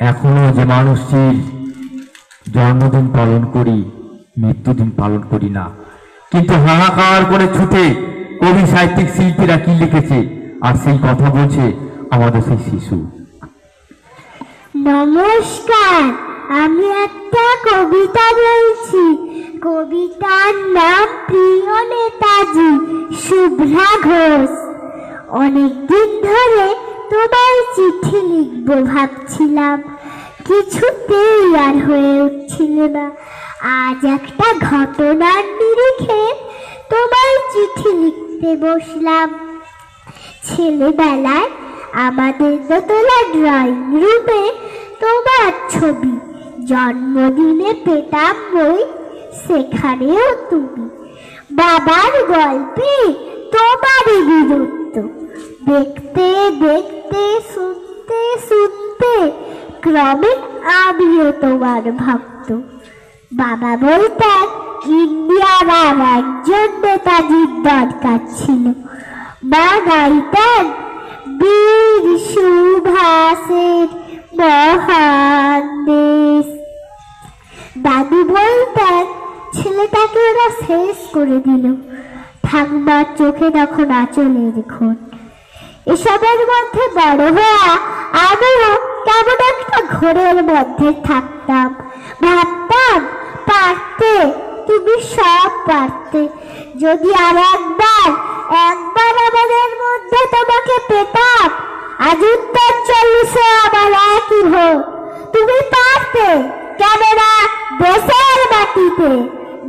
এখনও যে মানুষটির জন্মদিন পালন করি, মৃত্যুদিন পালন করি না। কিন্তু হাহাকার করে ছুটে কবি সাহিত্যিক শিল্পীরা কি লিখেছে? আর সেই কথা বলছে আমাদের সেই শিশু। নমস্কার, আমি একটা কবিতা বলছি। কবিতার নাম প্রিয় নেতাজি শুভ্রা ঘোষ। অনেকদিন ধরে তোমায় চিঠি লিখব ভাবছিলাম। কিছুতেই আর হয়ে উঠছিল না আজ একটা ঘটনার নিরিখে তোমায় চিঠি লিখতে বসলাম। ছেলেবেলায় আমাদের দোতলা ড্রয়িং রুমে তোমার ছবি, জন্মদিনে পেতাম বই, সেখানেও তুমি। বাবার গল্পে তোমারই বীরত্ব। দেখতে দেখতে শুনতে শুনতে ক্রমে আমিও তোমার ভক্ত। বাবা বলতেন ইন্ডিয়ার আর একজন নেতাজির দরকার ছিল। মা গাইতেন বীর সুভাষের মহান দেশ। দাদু বলতেন, ছেলেটাকে ওরা শেষ করে দিল। ঠাকুমার চোখে তখন আঁচলের খুন এসবের মধ্যে বড় হওয়া আমিও কেমন একটা ঘোরের মধ্যে থাকতাম। ভাবতাম, পারতে, তুমি সব পারতে। যদি আর একবার একবার আমাদের মধ্যে তোমাকে পেতাম, আজ উত্তর চল্লিশে আমার একই হোক তুমি পারতে, কেননা দেশের মাটিতে,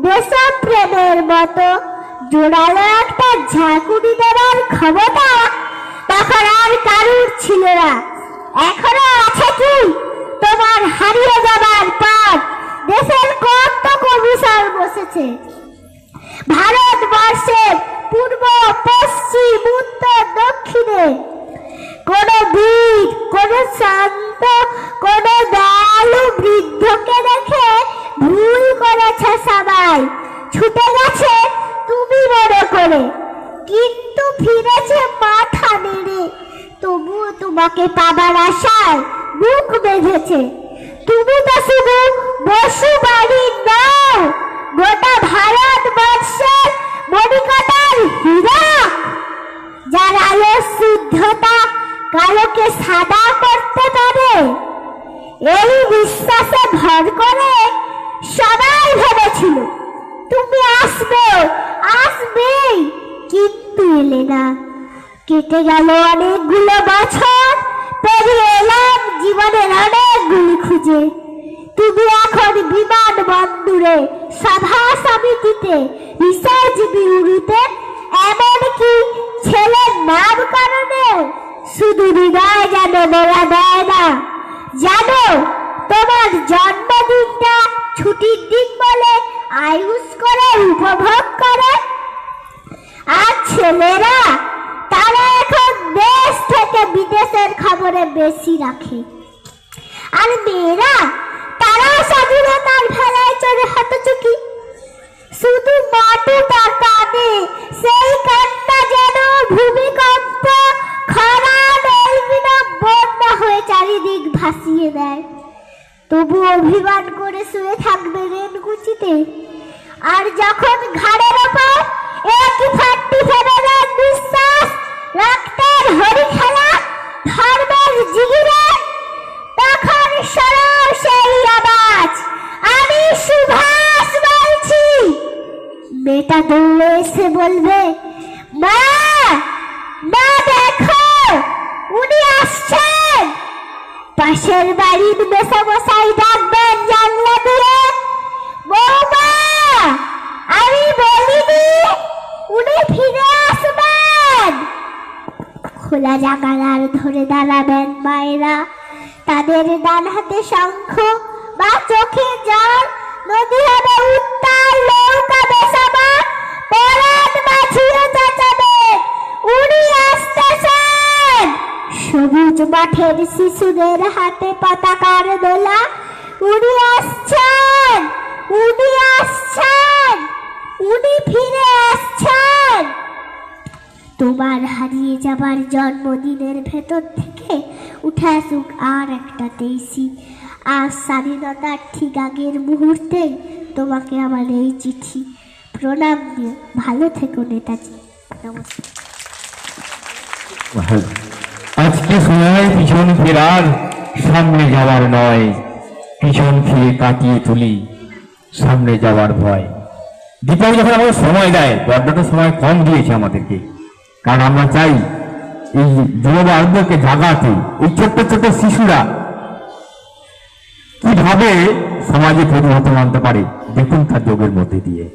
দেশপ্রেমের মতো জোরালো একটা ঝাঁকুনি দেওয়ার ক্ষমতা ছিল এখনও আছে কি? তোমার হারিয়ে যাবার পর দেশের কত কমিশন বসেছে। ভারতবর্ষের পূর্ব, পশ্চিম, উত্তর, দক্ষিণে কোন বীর, কোন শান্ত, কোন দয়ালু বৃদ্ধকে দেখে ভুল করেছে সবাই। ছুটে তবুও তোমাকে পাবার আশায় বুক বেঁধেছে। তুমি তো শুধু বসু বাড়ির নাও, গোটা ভারতবর্ষের মণিকটার হীরা। যার আলো শুদ্ধতা কালোকে সাদা করতে পারে, এই বিশ্বাসে ভর করে সবাই ভেবেছিল, তুমি আসবে, আসবেই। কিন্তু এলে না। কেটে গেল অনেকগুলো বছর পেরিয়ে এলাম জীবনের অনেকগুলি খুঁজে। তুমি এখন বিমান বন্দরে সভা সমিতিতে রিসার্চ বিউরিতে এমনকি ছেলের নামকরণেও শুধু হৃদয় যেন বলা দেয় না। জানো, তোমার জন্মদিনটা ছুটির দিন বলে আয়ুষ করে উপভোগ করে। আর ছেলেরা খবরে বেশি রাখে। আর মেয়েরা তারাও স্বাধীনতার ভেলায় চড়ে হতচুকি। শুধু মাটিটা কাঁদে সেই কান্না যেন ভূমিকম্প, খরা এলবিনা বন্যা হয়ে চারিদিক ভাসিয়ে দেয়। তবু অভিমান করে শুয়ে থাকবে রেনকুচিতে আর যখন ঘাড়ের দৌড়ে এসে বলবে, মা মা দেখো, উনি আসছেন। পাশের বাড়ির ডাকবেন জানলা দিয়ে, বৌমা, আমি বলিনি, উনি ফিরে আসবেন। খোলা জানালার ধরে দাঁড়াবেন মায়েরা। তাদের ডান হাতে শঙ্খ বা চোখে জল মাঠের শিশুদের হাতে পতাকার দোলা। উনি আসছেন উনি আসছেন উনি ফিরে আসছেন। তোমার হারিয়ে যাবার জন্মদিনের ভেতর থেকে উঠে আসুক আর একটা তেইশি আর স্বাধীনতার ঠিক আগের মুহূর্তে তোমাকে আমার এই চিঠি। প্রণাম দিয়ে ভালো থেকো নেতাজি। নমস্কার। আজকে সময় পিছন ফেরার সামনে যাওয়ার নয়, পিছন ফিরে কাটিয়ে তুলি সামনে যাওয়ার ভয়। দীপাবলি যখন আমাদের সময় দেয়, বড্ডটা সময় কম দিয়েছে আমাদেরকে। কারণ আমরা চাই এই যুববারদেরকে জাগাতে, এই ছোট্ট ছোট্ট শিশুরা কীভাবে সমাজে পরিবর্তন আনতে পারে, দেখুন তার যোগের মধ্যে দিয়ে।